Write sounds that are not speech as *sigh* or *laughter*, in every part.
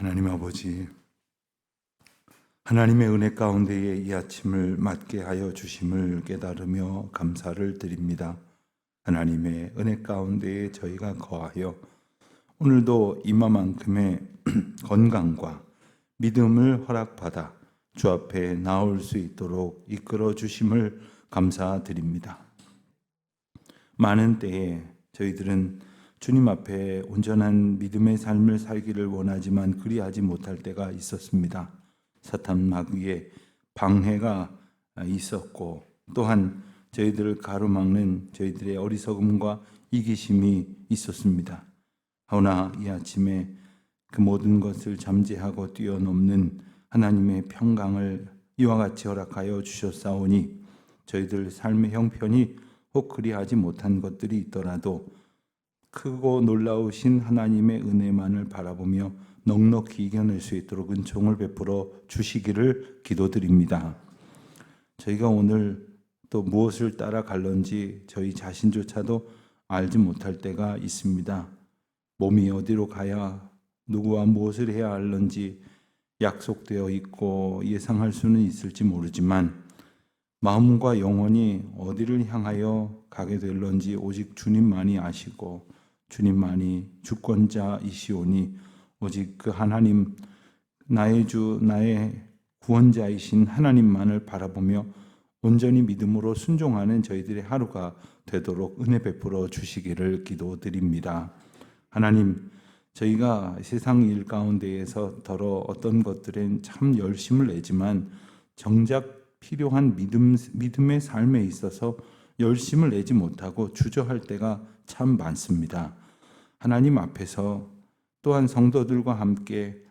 하나님 아버지, 하나님의 은혜 가운데에 이 아침을 맞게 하여 주심을 깨달으며 감사를 드립니다. 하나님의 은혜 가운데에 저희가 거하여 오늘도 이마만큼의 *clears throat* 건강과 믿음을 허락받아 주 앞에 나올 수 있도록 이끌어 주심을 감사드립니다. 많은 때에 저희들은 주님 앞에 온전한 믿음의 삶을 살기를 원하지만 그리하지 못할 때가 있었습니다. 사탄 마귀의 방해가 있었고 또한 저희들을 가로막는 저희들의 어리석음과 이기심이 있었습니다. 그러나 이 아침에 그 모든 것을 잠재하고 뛰어넘는 하나님의 평강을 이와 같이 허락하여 주셨사오니 저희들 삶의 형편이 혹 그리하지 못한 것들이 있더라도 크고 놀라우신 하나님의 은혜만을 바라보며 넉넉히 이겨낼 수 있도록 은총을 베풀어 주시기를 기도드립니다. 저희가 오늘 또 무엇을 따라갈런지 저희 자신조차도 알지 못할 때가 있습니다. 몸이 어디로 가야 누구와 무엇을 해야 할런지 약속되어 있고 예상할 수는 있을지 모르지만 마음과 영혼이 어디를 향하여 가게 될런지 오직 주님만이 아시고 주님만이 주권자이시오니 오직 그 하나님 나의 주 나의 구원자이신 하나님만을 바라보며 온전히 믿음으로 순종하는 저희들의 하루가 되도록 은혜 베풀어 주시기를 기도드립니다. 하나님 저희가 세상 일 가운데에서 더러 어떤 것들엔 참 열심을 내지만 정작 필요한 믿음 믿음의 삶에 있어서 열심을 내지 못하고 주저할 때가 참 많습니다. 하나님 앞에서 또한 성도들과 함께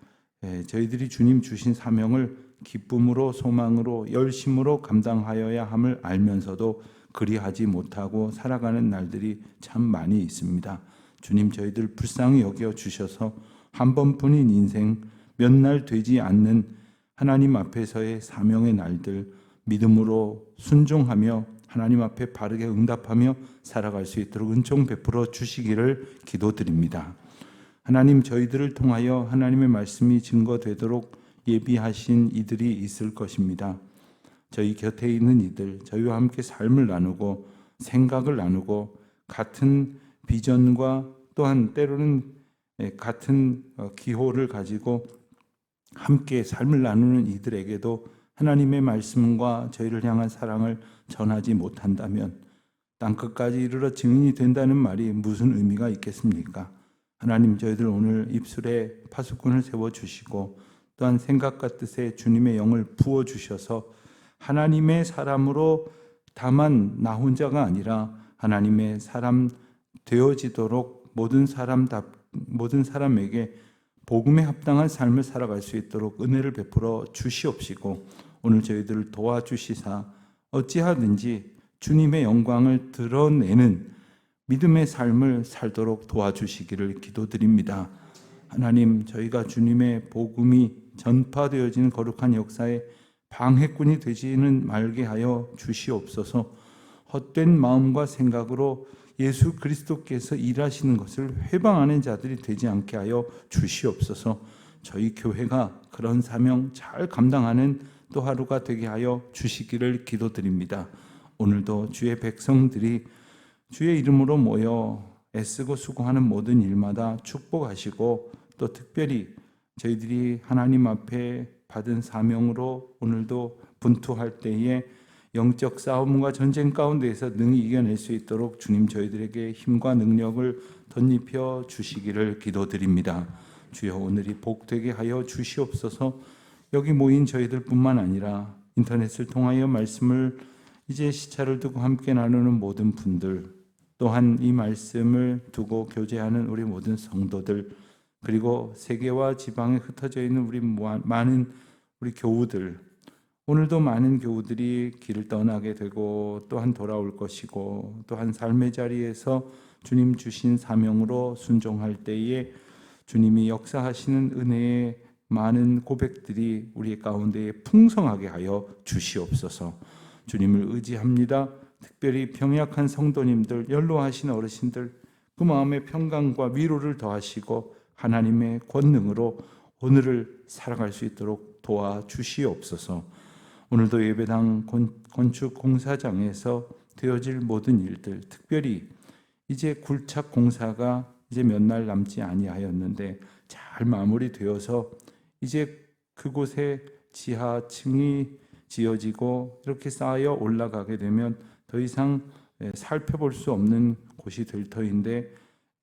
예, 저희들이 주님 주신 사명을 기쁨으로 소망으로 열심으로 감당하여야 함을 알면서도 그리하지 못하고 살아가는 날들이 참 많이 있습니다. 주님 저희들 불쌍히 여겨 주셔서 한 번뿐인 인생 몇 날 되지 않는 하나님 앞에서의 사명의 날들 믿음으로 순종하며 하나님 앞에 바르게 응답하며 살아갈 수 있도록 은총 베풀어 주시기를 기도드립니다. 하나님 저희들을 통하여 하나님의 말씀이 증거되도록 예비하신 이들이 있을 것입니다. 저희 곁에 있는 이들, 저희와 함께 삶을 나누고 생각을 나누고 같은 비전과 또한 때로는 같은 어, 기호를 가지고 함께 삶을 나누는 이들에게도 하나님의 말씀과 저희를 향한 사랑을 전하지 못한다면 땅끝까지 이르러 증인이 된다는 말이 무슨 의미가 있겠습니까? 하나님 저희들 오늘 입술에 파수꾼을 세워 주시고 또한 생각과 뜻에 주님의 영을 부어 주셔서 하나님의 사람으로 다만 나 혼자가 아니라 하나님의 사람 되어지도록 모든 사람 다 모든 사람에게 복음에 합당한 삶을 살아갈 수 있도록 은혜를 베풀어 주시옵시고 오늘 저희들을 도와주시사 어찌하든지 주님의 영광을 드러내는 믿음의 삶을 살도록 도와주시기를 기도드립니다. 하나님, 저희가 주님의 복음이 전파되어지는 거룩한 역사에 방해꾼이 되지는 말게 하여 주시옵소서. 헛된 마음과 생각으로 예수 그리스도께서 일하시는 것을 회방하는 자들이 되지 않게 하여 주시옵소서. 저희 교회가 그런 사명 잘 감당하는 또 하루가 되게 하여 주시기를 기도드립니다. 오늘도 주의 백성들이 주의 이름으로 모여 애쓰고 수고하는 모든 일마다 축복하시고 또 특별히 저희들이 하나님 앞에 받은 사명으로 오늘도 분투할 때에 영적 싸움과 전쟁 가운데에서 능히 이겨낼 수 있도록 주님 저희들에게 힘과 능력을 덧입혀 주시기를 기도드립니다. 주여 오늘이 복되게 하여 주시옵소서. 여기 모인 저희들뿐만 아니라 인터넷을 통하여 말씀을 이제 시차를 두고 함께 나누는 모든 분들 또한 이 말씀을 두고 교제하는 우리 모든 성도들 그리고 세계와 지방에 흩어져 있는 우리 많은 우리 교우들 오늘도 많은 교우들이 길을 떠나게 되고 또한 돌아올 것이고 또한 삶의 자리에서 주님 주신 사명으로 순종할 때에 주님이 역사하시는 은혜의 많은 고백들이 우리 가운데에 풍성하게 하여 주시옵소서. 주님을 의지합니다. 특별히 병약한 성도님들, 연로하신 어르신들 그 마음의 평강과 위로를 더하시고 하나님의 권능으로 오늘을 살아갈 수 있도록 도와주시옵소서. 오늘도 예배당 건- 건축 공사장에서 되어질 모든 일들, 특별히 이제 굴착 공사가 이제 몇 날 남지 아니하였는데 잘 마무리되어서 이제 그곳에 지하층이 지어지고 이렇게 쌓여 올라가게 되면 더 이상 예, 살펴볼 수 없는 곳이 될 터인데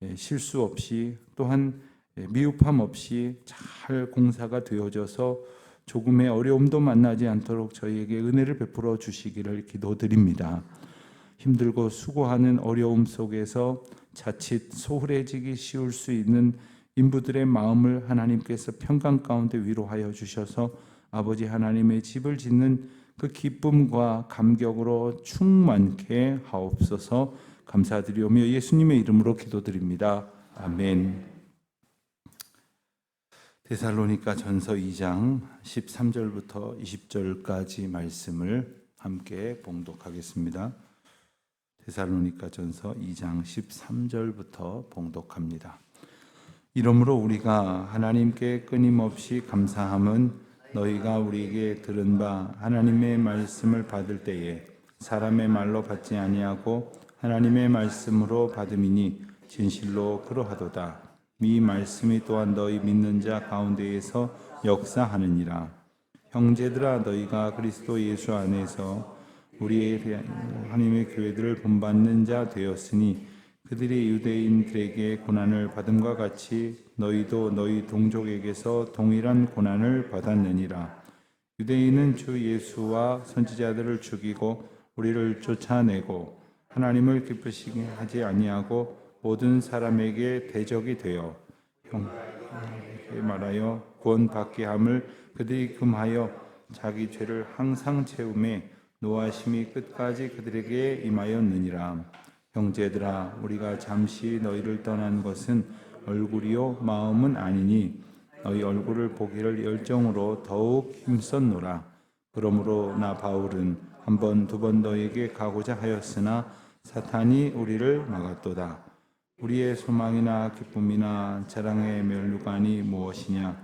예, 실수 없이 또한 예, 미흡함 없이 잘 공사가 되어져서 조금의 어려움도 만나지 않도록 저희에게 은혜를 베풀어 주시기를 기도드립니다. 힘들고 수고하는 어려움 속에서 자칫 소홀해지기 쉬울 수 있는 인부들의 마음을 하나님께서 평강 가운데 위로하여 주셔서 아버지 하나님의 집을 짓는 그 기쁨과 감격으로 충만케 하옵소서 감사드리오며 예수님의 이름으로 기도드립니다. 아멘. 데살로니가 전서 2장 13절부터 20절까지 말씀을 함께 봉독하겠습니다. 데살로니가 전서 2장 13절부터 봉독합니다. 이러므로 우리가 하나님께 끊임없이 감사함은 너희가 우리에게 들은 바 하나님의 말씀을 받을 때에 사람의 말로 받지 아니하고 하나님의 말씀으로 받음이니 진실로 그러하도다. 이 말씀이 또한 너희 믿는 자 가운데에서 역사하느니라. 형제들아 너희가 그리스도 예수 안에서 우리의 하나님의 교회들을 본받는 자 되었으니 그들이 유대인들에게 고난을 받음과 같이 너희도 너희 동족에게서 동일한 고난을 받았느니라. 유대인은 주 예수와 선지자들을 죽이고 우리를 쫓아내고 하나님을 기쁘시게 하지 아니하고 모든 사람에게 대적이 되어 형에게 말하여 구원받게 함을 그들이 금하여 자기 죄를 항상 채움에 노하심이 끝까지 그들에게 임하였느니라. 형제들아 우리가 잠시 너희를 떠난 것은 얼굴이요 마음은 아니니 너희 얼굴을 보기를 열정으로 더욱 힘썼노라. 그러므로 나 바울은 한 번 두 번 너희에게 가고자 하였으나 사탄이 우리를 막았도다. 우리의 소망이나 기쁨이나 자랑의 멸류관이 무엇이냐?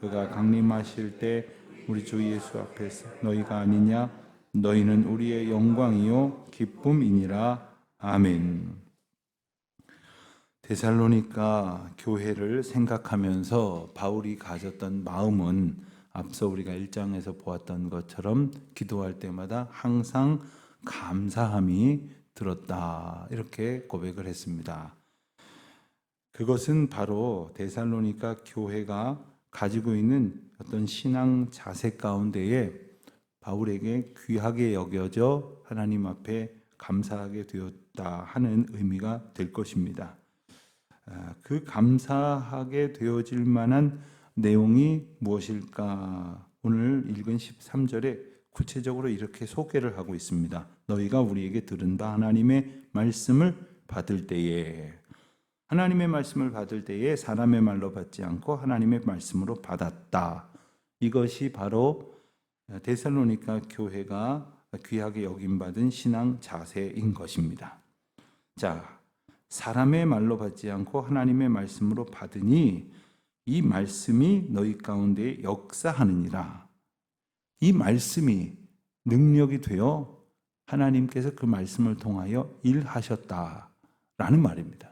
그가 강림하실 때 우리 주 예수 앞에서 너희가 아니냐? 너희는 우리의 영광이요 기쁨이니라. 아멘. 데살로니가 교회를 생각하면서 바울이 가졌던 마음은 앞서 우리가 1장에서 보았던 것처럼 기도할 때마다 항상 감사함이 들었다. 이렇게 고백을 했습니다. 그것은 바로 데살로니가 교회가 가지고 있는 어떤 신앙 자세 가운데에 바울에게 귀하게 여겨져 하나님 앞에 감사하게 되었다 하는 의미가 될 것입니다. 아, 그 감사하게 되어질 만한 내용이 무엇일까? 오늘 읽은 13절에 구체적으로 이렇게 소개를 하고 있습니다. 너희가 우리에게 들은 바 하나님의 말씀을 받을 때에 하나님의 말씀을 받을 때에 사람의 말로 받지 않고 하나님의 말씀으로 받았다. 이것이 바로 데살로니가 교회가 귀하게 여김받은 신앙 자세인 것입니다. 자, 사람의 말로 받지 않고 하나님의 말씀으로 받으니 이 말씀이 너희 가운데 역사하느니라. 이 말씀이 능력이 되어 하나님께서 그 말씀을 통하여 일하셨다라는 말입니다.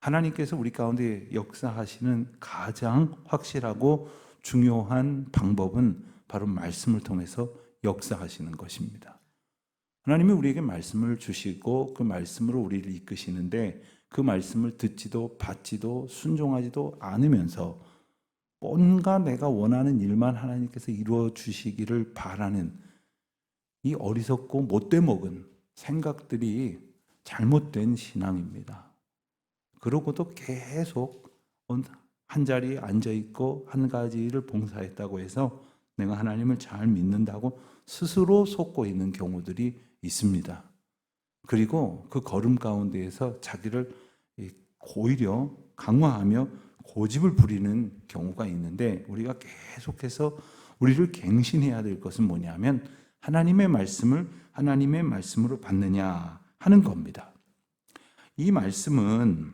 하나님께서 우리 가운데 역사하시는 가장 확실하고 중요한 방법은 바로 말씀을 통해서 역사하시는 것입니다. 하나님이 우리에게 말씀을 주시고 그 말씀으로 우리를 이끄시는데 그 말씀을 듣지도 받지도 순종하지도 않으면서 뭔가 내가 원하는 일만 하나님께서 이루어 주시기를 바라는 이 어리석고 못돼 먹은 생각들이 잘못된 신앙입니다. 그러고도 계속 한 자리에 앉아 있고 한 가지를 봉사했다고 해서 내가 하나님을 잘 믿는다고 스스로 속고 있는 경우들이 있습니다. 그리고 그 걸음 가운데에서 자기를 오히려 강화하며 고집을 부리는 경우가 있는데 우리가 계속해서 우리를 갱신해야 될 것은 뭐냐면 하나님의 말씀을 하나님의 말씀으로 받느냐 하는 겁니다. 이 말씀은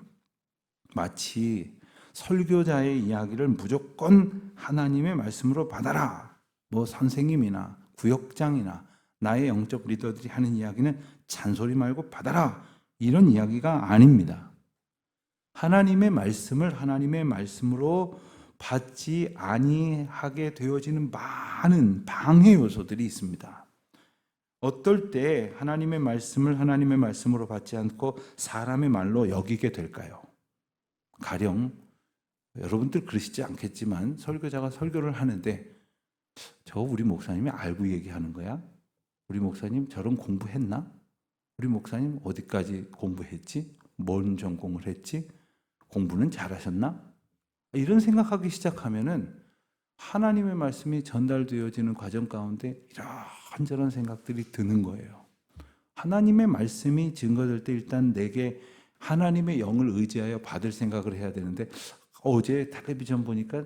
마치 설교자의 이야기를 무조건 하나님의 말씀으로 받아라. 뭐 선생님이나 구역장이나 나의 영적 리더들이 하는 이야기는 잔소리 말고 받아라. 이런 이야기가 아닙니다. 하나님의 말씀을 하나님의 말씀으로 받지 아니하게 되어지는 많은 방해 요소들이 있습니다. 어떨 때 하나님의 말씀을 하나님의 말씀으로 받지 않고 사람의 말로 여기게 될까요? 가령 여러분들 그러시지 않겠지만 설교자가 설교를 하는데 저 우리 목사님이 알고 얘기하는 거야? 우리 목사님 저런 공부했나? 우리 목사님 어디까지 공부했지? 뭔 전공을 했지? 공부는 잘하셨나? 이런 생각하기 시작하면은 하나님의 말씀이 전달되어지는 과정 가운데 이런저런 생각들이 드는 거예요. 하나님의 말씀이 증거될 때 일단 내게 하나님의 영을 의지하여 받을 생각을 해야 되는데 어제 텔레비전 보니까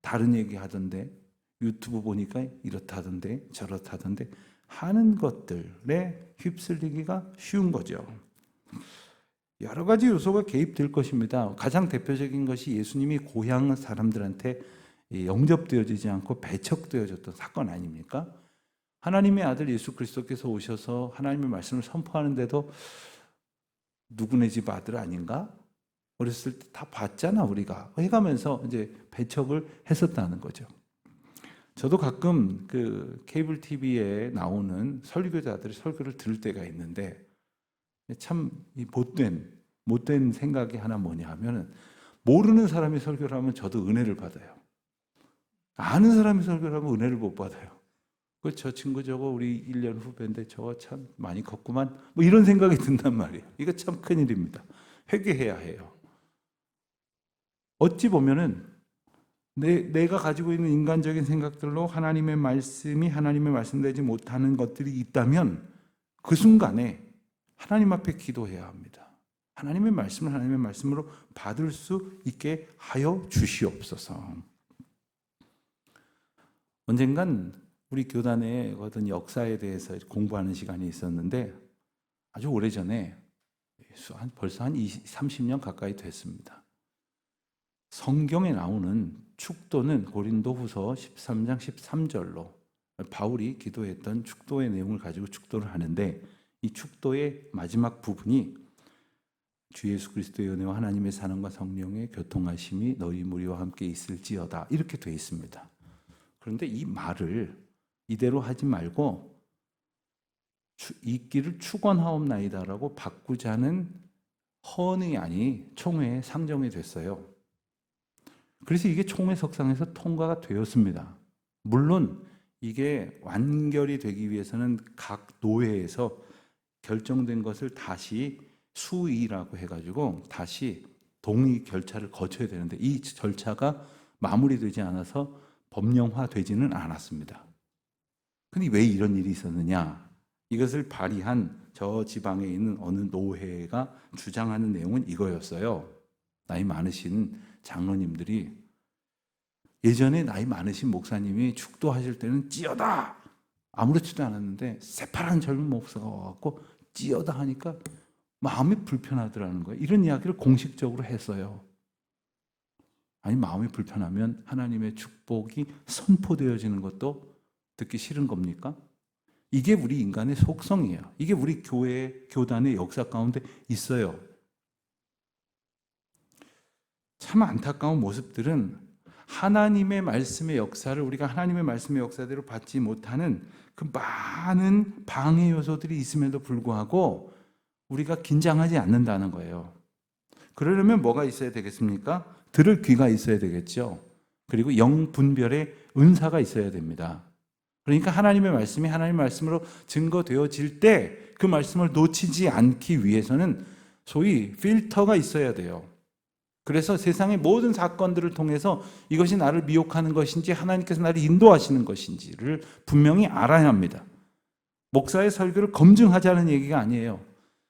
다른 얘기 하던데 유튜브 보니까 이렇다던데 저렇다던데 하는 것들에 휩쓸리기가 쉬운 거죠. 여러 가지 요소가 개입될 것입니다. 가장 대표적인 것이 예수님이 고향 사람들한테 영접되어지지 않고 배척되어졌던 사건 아닙니까? 하나님의 아들 예수 그리스도께서 오셔서 하나님의 말씀을 선포하는데도 누구네 집 아들 아닌가? 어렸을 때 다 봤잖아 우리가 해가면서 이제 배척을 했었다는 거죠. 저도 가끔 그 케이블 TV에 나오는 설교자들의 설교를 들을 때가 있는데 참 못된 못된 생각이 하나 뭐냐 하면은 모르는 사람이 설교를 하면 저도 은혜를 받아요. 아는 사람이 설교를 하면 은혜를 못 받아요. 그 저 친구 저거 우리 1년 후배인데 저거 참 많이 컸구만. 뭐 이런 생각이 든단 말이에요. 이거 참 큰일입니다. 회개해야 해요. 어찌 보면은 내, 내가 가지고 있는 인간적인 생각들로 하나님의 말씀이 하나님의 말씀되지 못하는 것들이 있다면 그 순간에 하나님 앞에 기도해야 합니다. 하나님의 말씀을 하나님의 말씀으로 받을 수 있게 하여 주시옵소서. 언젠간 우리 교단의 어떤 역사에 대해서 공부하는 시간이 있었는데 아주 오래전에 벌써 한 20, 30년 가까이 됐습니다. 성경에 나오는 축도는 고린도후서 13장 13절로 바울이 기도했던 축도의 내용을 가지고 축도를 하는데 이 축도의 마지막 부분이 주 예수 그리스도의 은혜와 하나님의 사랑과 성령의 교통하심이 너희 무리와 함께 있을지어다 이렇게 되어 있습니다. 그런데 이 말을 이대로 하지 말고 있기를 축원하옵나이다라고 바꾸자는 헌의 안이 총회에 상정이 됐어요. 그래서 이게 총회 석상에서 통과가 되었습니다. 물론 이게 완결이 되기 위해서는 각 노회에서 결정된 것을 다시 수의라고 해가지고 다시 동의 결차를 거쳐야 되는데 이 절차가 마무리되지 않아서 법령화되지는 않았습니다. 근데 왜 이런 일이 있었느냐? 이것을 발의한 저 지방에 있는 어느 노회가 주장하는 내용은 이거였어요. 나이 많으신 장로님들이 예전에 나이 많으신 목사님이 축도하실 때는 찌어다 아무렇지도 않았는데 새파란 젊은 목사가 와갖고 찌어다 하니까 마음이 불편하더라는 거예요. 이런 이야기를 공식적으로 했어요. 아니 마음이 불편하면 하나님의 축복이 선포되어지는 것도 듣기 싫은 겁니까? 이게 우리 인간의 속성이에요. 이게 우리 교회, 교단의 역사 가운데 있어요. 참 안타까운 모습들은 하나님의 말씀의 역사를 우리가 하나님의 말씀의 역사대로 받지 못하는 그 많은 방해 요소들이 있음에도 불구하고 우리가 긴장하지 않는다는 거예요. 그러려면 뭐가 있어야 되겠습니까? 들을 귀가 있어야 되겠죠. 그리고 영 분별의 은사가 있어야 됩니다. 그러니까 하나님의 말씀이 하나님의 말씀으로 증거되어질 때 그 말씀을 놓치지 않기 위해서는 소위 필터가 있어야 돼요. 그래서 세상의 모든 사건들을 통해서 이것이 나를 미혹하는 것인지 하나님께서 나를 인도하시는 것인지를 분명히 알아야 합니다. 목사의 설교를 검증하자는 얘기가 아니에요.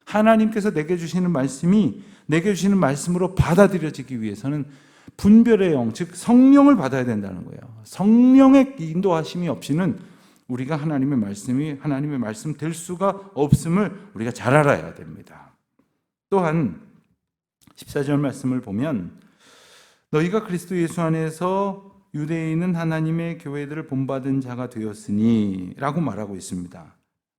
하나님께서 내게 주시는 말씀이 내게 주시는 말씀으로 받아들여지기 위해서는 분별의 영, 즉 성령을 받아야 된다는 거예요. 성령의 인도하심이 없이는 우리가 하나님의 말씀이 하나님의 말씀 될 수가 없음을 우리가 잘 알아야 됩니다. 또한 14절 말씀을 보면 너희가 그리스도 예수 안에서 유대인은 하나님의 교회들을 본받은 자가 되었으니라고 말하고 있습니다.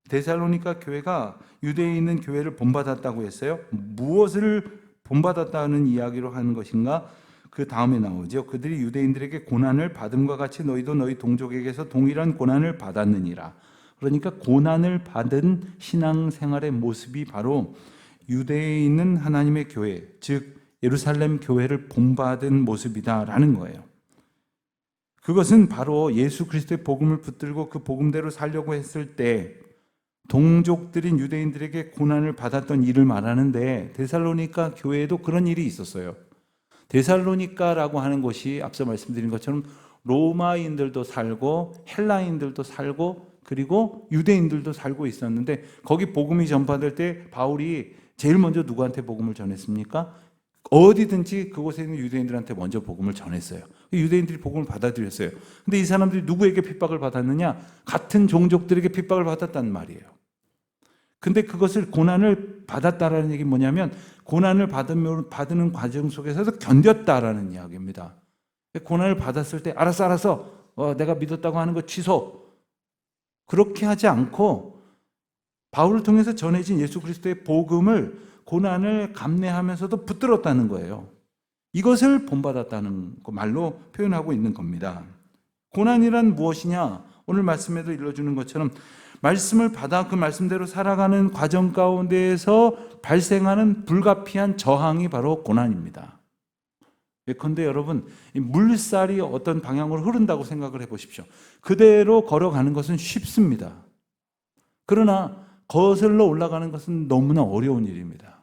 데살로니가 교회가 있는 교회를 본받았다고 했어요. 무엇을 본받았다는 이야기로 하는 것인가? 그 다음에 나오죠. 그들이 유대인들에게 고난을 받음과 같이 너희도 너희 동족에게서 동일한 고난을 받았느니라. 그러니까 고난을 받은 신앙생활의 모습이 바로 유대에 있는 하나님의 교회, 즉 예루살렘 교회를 본받은 모습이다라는 거예요. 그것은 바로 예수 그리스도의 복음을 붙들고 그 복음대로 살려고 했을 때 동족들인 유대인들에게 고난을 받았던 일을 말하는데 데살로니가 교회에도 그런 일이 있었어요. 데살로니가라고 하는 곳이 앞서 말씀드린 것처럼 로마인들도 살고 헬라인들도 살고 그리고 유대인들도 살고 있었는데 거기 복음이 전파될 때 바울이 제일 먼저 누구한테 복음을 전했습니까? 어디든지 그곳에 있는 유대인들한테 먼저 복음을 전했어요. 유대인들이 복음을 받아들였어요. 근데 이 사람들이 누구에게 핍박을 받았느냐? 같은 종족들에게 핍박을 받았단 말이에요. 근데 그것을 고난을 받았다라는 얘기 뭐냐면 고난을 받으면 받는 과정 속에서도 견뎠다라는 이야기입니다. 고난을 받았을 때 알았어 알았어 어, 내가 믿었다고 하는 거 취소 그렇게 하지 않고 바울을 통해서 전해진 예수 그리스도의 복음을 고난을 감내하면서도 붙들었다는 거예요. 이것을 본받았다는 그 말로 표현하고 있는 겁니다. 고난이란 무엇이냐? 오늘 말씀에도 일러주는 것처럼 말씀을 받아 그 말씀대로 살아가는 과정 가운데에서 발생하는 불가피한 저항이 바로 고난입니다. 예컨대 여러분, 물살이 어떤 방향으로 흐른다고 생각을 해 보십시오. 그대로 걸어가는 것은 쉽습니다. 그러나 거슬러 올라가는 것은 너무나 어려운 일입니다.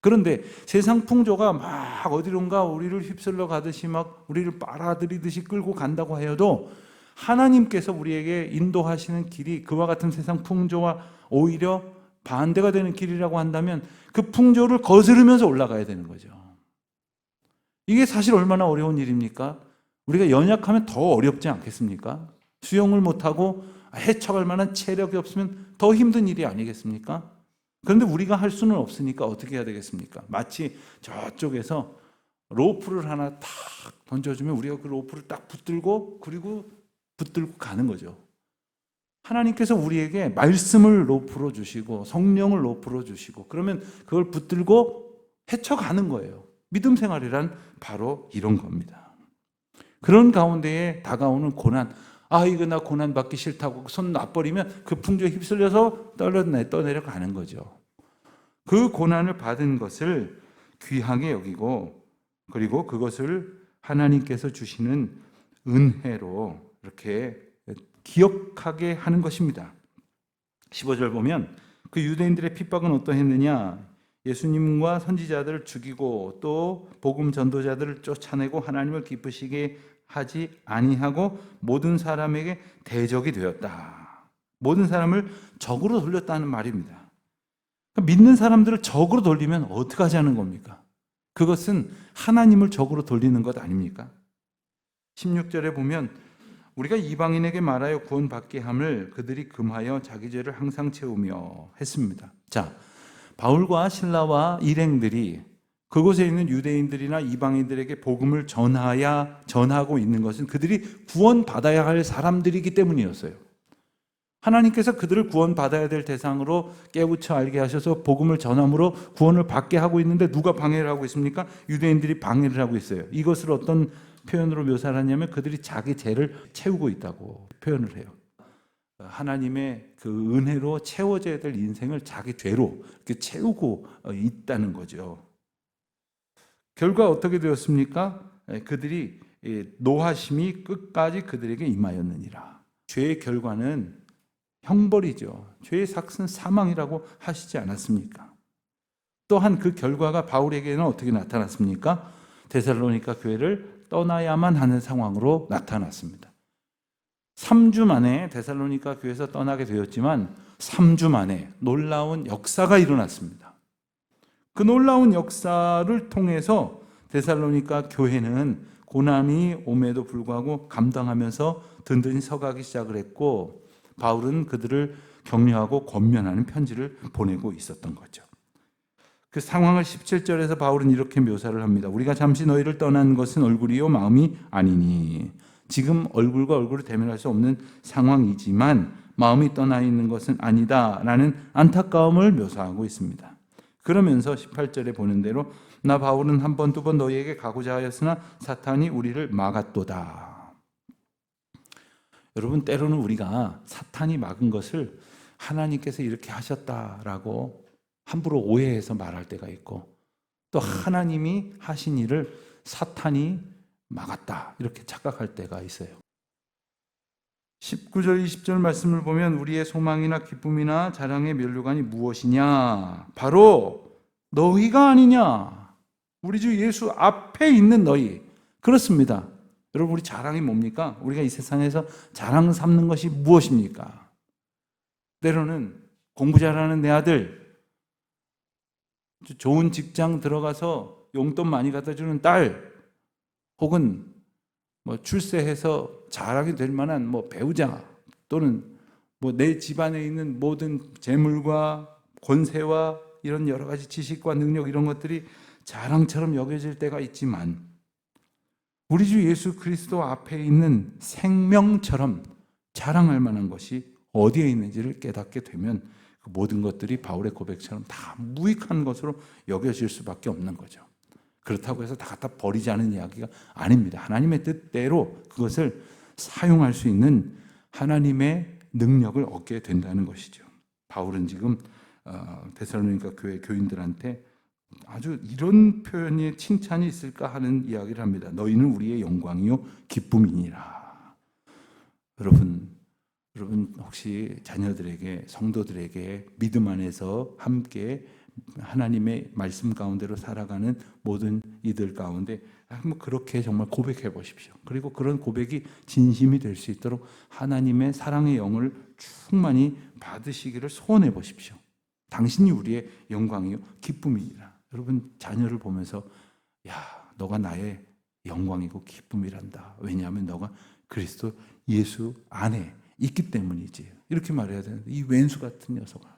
그런데 세상 풍조가 막 어디론가 우리를 휩쓸러 가듯이 막 우리를 빨아들이듯이 끌고 간다고 하여도 하나님께서 우리에게 인도하시는 길이 그와 같은 세상 풍조와 오히려 반대가 되는 길이라고 한다면 그 풍조를 거스르면서 올라가야 되는 거죠. 이게 사실 얼마나 어려운 일입니까? 우리가 연약하면 더 어렵지 않겠습니까? 수영을 못하고 헤쳐갈 만한 체력이 없으면 더 힘든 일이 아니겠습니까? 그런데 우리가 할 수는 없으니까 어떻게 해야 되겠습니까? 마치 저쪽에서 로프를 하나 탁 던져주면 우리가 그 로프를 딱 붙들고 그리고 붙들고 가는 거죠. 하나님께서 우리에게 말씀을 로프로 주시고 성령을 로프로 주시고 그러면 그걸 붙들고 헤쳐가는 거예요. 믿음 생활이란 바로 이런 겁니다. 그런 가운데에 다가오는 고난, 아, 이거 나 고난 받기 싫다고 손 놔버리면 그 풍조에 휩쓸려서 떨어내, 떠내려가는 거죠. 그 고난을 받은 것을 귀하게 여기고 그리고 그것을 하나님께서 주시는 은혜로 이렇게 기억하게 하는 것입니다. 15절 보면 그 유대인들의 핍박은 어떠했느냐? 예수님과 선지자들을 죽이고 또 복음 전도자들을 쫓아내고 하나님을 기쁘시게 하지 아니하고 모든 사람에게 대적이 되었다. 모든 사람을 적으로 돌렸다는 말입니다. 믿는 사람들을 적으로 돌리면 어떻게 하자는 겁니까? 그것은 하나님을 적으로 돌리는 것 아닙니까? 16절에 보면 우리가 이방인에게 말하여 구원받게 함을 그들이 금하여 자기 죄를 항상 채우며 했습니다. 자, 바울과 신라와 일행들이 그곳에 있는 유대인들이나 이방인들에게 복음을 전하야 전하고 있는 것은 그들이 구원받아야 할 사람들이기 때문이었어요. 하나님께서 그들을 구원받아야 될 대상으로 깨우쳐 알게 하셔서 복음을 전함으로 구원을 받게 하고 있는데 누가 방해를 하고 있습니까? 유대인들이 방해를 하고 있어요. 이것을 어떤 표현으로 묘사를 하냐면 그들이 자기 죄를 채우고 있다고 표현을 해요. 하나님의 그 은혜로 채워져야 될 인생을 자기 죄로 이렇게 채우고 있다는 거죠. 결과 어떻게 되었습니까? 그들이 노하심이 끝까지 그들에게 임하였느니라. 죄의 결과는 형벌이죠. 죄의 삭은 사망이라고 하시지 않았습니까? 또한 그 결과가 바울에게는 어떻게 나타났습니까? 데살로니가 교회를 떠나야만 하는 상황으로 나타났습니다. 3주 만에 데살로니가 교회에서 떠나게 되었지만 3주 만에 놀라운 역사가 일어났습니다. 그 놀라운 역사를 통해서 데살로니가 교회는 고난이 옴에도 불구하고 감당하면서 든든히 서가기 시작을 했고 바울은 그들을 격려하고 권면하는 편지를 보내고 있었던 거죠. 그 상황을 17절에서 바울은 이렇게 묘사를 합니다. 우리가 잠시 너희를 떠난 것은 얼굴이요 마음이 아니니 지금 얼굴과 얼굴을 대면할 수 없는 상황이지만 마음이 떠나 있는 것은 아니다라는 안타까움을 묘사하고 있습니다. 그러면서 18절에 보는 대로 나 바울은 한 번 두 번 너희에게 가고자 하였으나 사탄이 우리를 막았도다. 여러분 때로는 우리가 사탄이 막은 것을 하나님께서 이렇게 하셨다라고 함부로 오해해서 말할 때가 있고 또 하나님이 하신 일을 사탄이 막았다 이렇게 착각할 때가 있어요. 19절 20절 말씀을 보면 우리의 소망이나 기쁨이나 자랑의 면류관이 무엇이냐? 바로 너희가 아니냐? 우리 주 예수 앞에 있는 너희. 그렇습니다. 여러분 우리 자랑이 뭡니까? 우리가 이 세상에서 자랑 삼는 것이 무엇입니까? 때로는 공부 잘하는 내 아들, 좋은 직장 들어가서 용돈 많이 갖다 주는 딸, 혹은 뭐 출세해서 자랑이 될 만한 뭐 배우자 또는 뭐 내 집안에 있는 모든 재물과 권세와 이런 여러 가지 지식과 능력 이런 것들이 자랑처럼 여겨질 때가 있지만 우리 주 예수 그리스도 앞에 있는 생명처럼 자랑할 만한 것이 어디에 있는지를 깨닫게 되면 그 모든 것들이 바울의 고백처럼 다 무익한 것으로 여겨질 수밖에 없는 거죠. 그렇다고 해서 다 갖다 버리자는 이야기가 아닙니다. 하나님의 뜻대로 그것을 사용할 수 있는 하나님의 능력을 얻게 된다는 것이죠. 바울은 지금 어, 데살로니가 교회 교인들한테 아주 이런 표현이 칭찬이 있을까 하는 이야기를 합니다. 너희는 우리의 영광이요 기쁨이니라. 여러분, 여러분 혹시 자녀들에게 성도들에게 믿음 안에서 함께 하나님의 말씀 가운데로 살아가는 모든 이들 가운데 한번 그렇게 정말 고백해 보십시오. 그리고 그런 고백이 진심이 될 수 있도록 하나님의 사랑의 영을 충만히 받으시기를 소원해 보십시오. 당신이 우리의 영광이요 기쁨이니라. 여러분 자녀를 보면서 야 너가 나의 영광이고 기쁨이란다. 왜냐하면 너가 그리스도 예수 안에 있기 때문이지. 이렇게 말해야 되는데 이 왼수 같은 녀석아,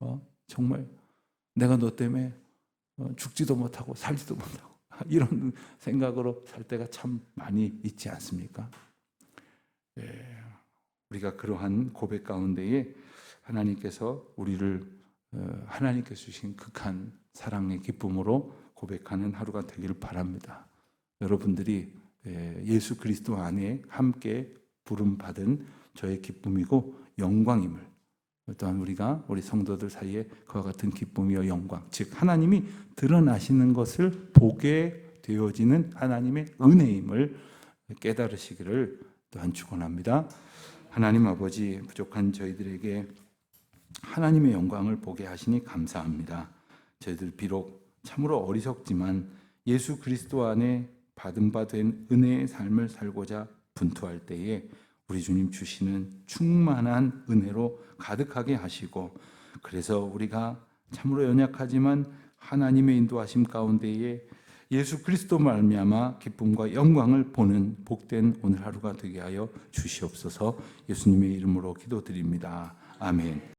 어? 정말 내가 너 때문에 어, 죽지도 못하고 살지도 못하고 *laughs* 이런 생각으로 살 때가 참 많이 있지 않습니까? 예, 우리가 그러한 고백 가운데에 하나님께서 우리를 어, 하나님께서 주신 극한 사랑의 기쁨으로 고백하는 하루가 되기를 바랍니다. 여러분들이 예, 예수 그리스도 안에 함께 부름 받은 저의 기쁨이고 영광임을 또한 우리가 우리 성도들 사이에 그와 같은 기쁨이요 영광 즉 하나님이 드러나시는 것을 보게 되어지는 하나님의 은혜임을 깨달으시기를 또한 축원합니다. 하나님 아버지 부족한 저희들에게 하나님의 영광을 보게 하시니 감사합니다. 저희들 비록 참으로 어리석지만 예수 그리스도 안에 받은 바 된 은혜의 삶을 살고자 분투할 때에 우리 주님 주시는 충만한 은혜로 가득하게 하시고 그래서 우리가 참으로 연약하지만 하나님의 인도하심 가운데에 예수 그리스도 말미암아 기쁨과 영광을 보는 복된 오늘 하루가 되게 하여 주시옵소서 예수님의 이름으로 기도드립니다. 아멘.